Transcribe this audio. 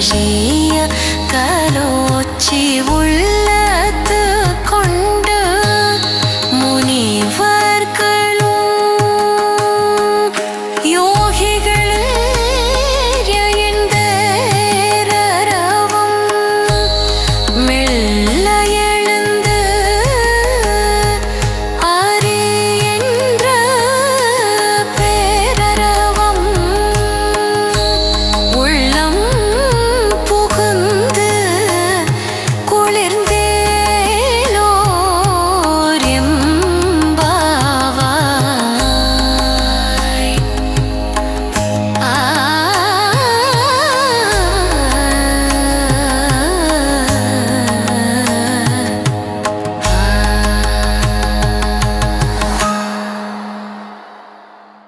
கலக்கழிய கலோச்சி உள்ள